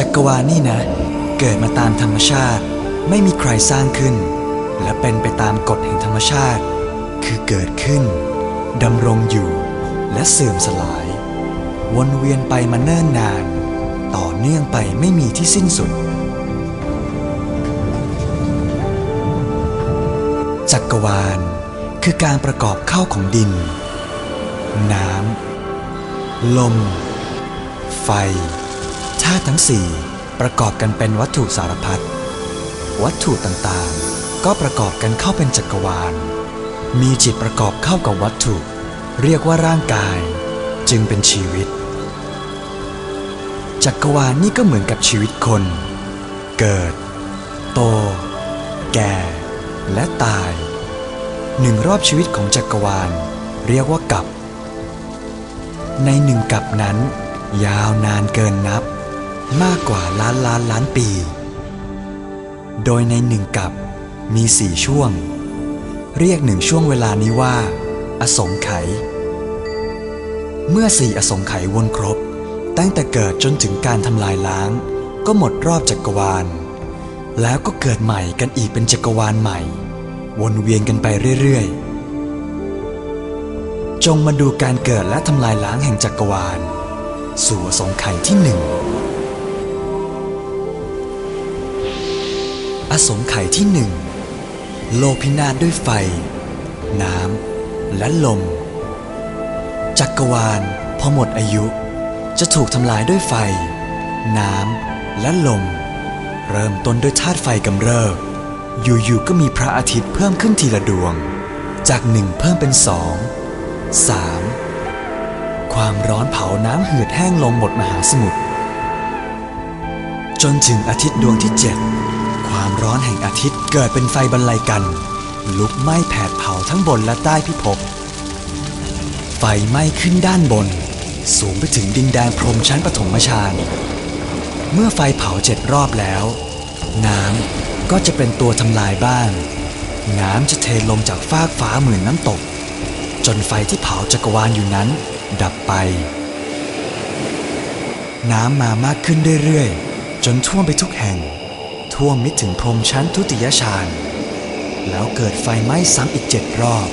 จักรวาลนี่นะ เกิดมาตามธรรมชาติ ไม่มีใครสร้างขึ้น และเป็นไปตามกฎแห่งธรรมชาติ คือเกิดขึ้นดำรงอยู่ และเสื่อมสลาย วนเวียนไปมาเนิ่นนาน ต่อเนื่องไปไม่มีที่สิ้นสุด จักรวาลคือการประกอบเข้าของดิน น้ำ ลม ไฟาตุทั้งสี่ประกอบกันเป็นวัตถุสารพัดวัตถุต่างๆ ก็ประกอบกันเข้าเป็นจักรวาล มีจิตประกอบเข้ากับวัตถุ เรียกว่าร่างกาย จึงเป็นชีวิต จักรวาลนี่ก็เหมือนกับชีวิตคน เกิด โต แก่ และตายหนึ่งรอบชีวิตของจักรวาล เรียกว่ากับ ในหนึ่งกับนั้น ยาวนานเกินนับ มากกว่าล้านล้านล้านปี โดยในหนึ่งกับมีสี่ช่วง เรียกหนึ่งช่วงเวลานี้ว่า อสงไขยเมื่อสี่อสงไขยวนครบ ตั้งแต่เกิดจนถึงการทำลายล้าง ก็หมดรอบจักรวาล แล้วก็เกิดใหม่กันอีกเป็นจักรวาลใหม่ วนเวียนกันไปเรื่อยๆ จงมาดูการเกิดและทำลายล้างแห่งจักรวาล สู่อสงไขยที่หนึ่ง อสงไขยที่หนึ่งโลพินาศด้วยไฟ น้ำ และลม จักรวาลพอหมดอายุ จะถูกทำลายด้วยไฟ น้ำ และลม เริ่มต้นด้วยธาตุไฟกำเริบอยู่ๆก็มีพระอาทิตย์เพิ่มขึ้นทีละดวง จากหนึ่งเพิ่มเป็นสองสามความร้อนเผาน้ำเหือดแห้งลงหมดมหาสมุทรจนถึงอาทิตย์ดวงที่เจ็ด ความร้อนแห่งอาทิตย์เกิดเป็นไฟบรรลัยกัน ลุกไหม้แผดเผาทั้งบนและใต้พิภพไฟไหม้ขึ้นด้านบน สูงไปถึงดินแดนพรมชั้นปฐมฌานเมื่อไฟเผาเจ็ดรอบแล้ว น้ำก็จะเป็นตัวทำลายบ้างน้ำจะเทลงจากฟากฟ้าเหมือนน้ำตก จนไฟที่เผาจักรวาลอยู่นั้น ดับไป น้ำมามากขึ้นเรื่อยๆ จนท่วมไปทุกแห่ง ท่วมมิดถึงพรมชั้นทุติยฌานแล้วเกิดไฟไหม้ซ้ำอีกเจ็ดรอบ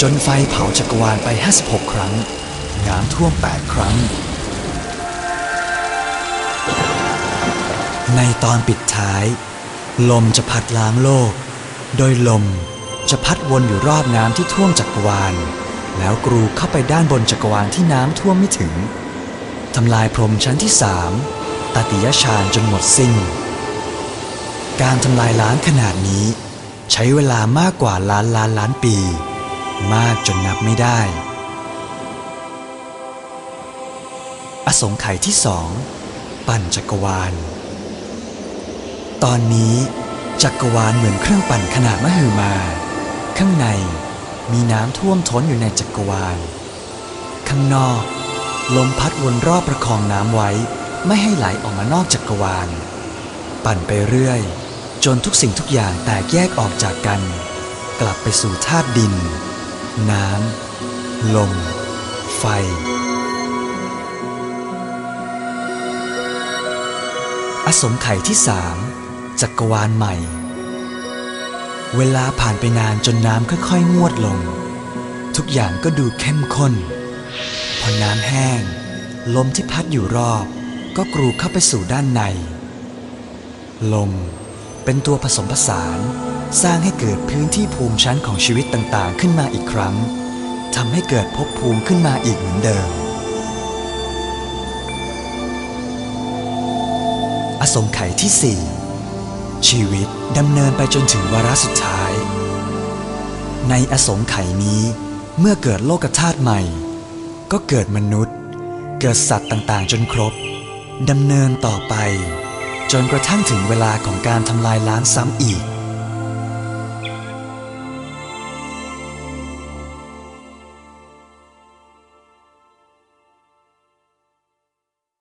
จนไฟเผาจักรวาลไป 56 ครั้ง น้ำท่วม 8 ครั้ง ในตอนปิดท้าย ลมจะพัดล้างโลก โดยลมจะพัดวนอยู่รอบน้ำที่ท่วมจักรวาล แล้วกรูเข้าไปด้านบนจักรวาลที่น้ำท่วมไม่ถึงทำลายพรมชั้นที่สามตติยฌานจนหมดสิ้น การทำลายล้างขนาดนี้ ใช้เวลามากกว่าล้านล้านล้านปี มากจนนับไม่ได้ อสงไขยที่สอง ปั่นจักรวาล ตอนนี้จักรวาลเหมือนเครื่องปั่นขนาดมหึมา ข้างในมีน้ำท่วมท้นอยู่ในจักรวาล ข้างนอก ลมพัดวนรอบประคองน้ำไว้ ไม่ให้ไหลออกมานอกจักรวาล ปั่นไปเรื่อย จนทุกสิ่งทุกอย่างแตกแยกออกจากกัน กลับไปสู่ธาตุดิน น้ำ ลม ไฟ อสงไขยที่สามจักรวาลใหม่ เวลาผ่านไปนานจนน้ำค่อยๆงวดลง ทุกอย่างก็ดูเข้มข้น พอน้ำแห้ง ลมที่พัดอยู่รอบ ก็กรูเข้าไปสู่ด้านใน ลม เป็นตัวผสมผสาน สร้างให้เกิดพื้นที่ภูมิชั้นของชีวิตต่างๆ ขึ้นมาอีกครั้งทำให้เกิดภพภูมิขึ้นมาอีกเหมือนเดิม อสงไขยที่สี่ชีวิตดำเนินไปจนถึงวาระสุดท้าย ในอสงไขยนี้เมื่อเกิดโลกธาตุใหม่ ก็เกิดมนุษย์ เกิดสัตว์ต่างๆ จนครบดำเนินต่อไป จนกระทั่งถึงเวลาของการทำลายล้างซ้ำอีก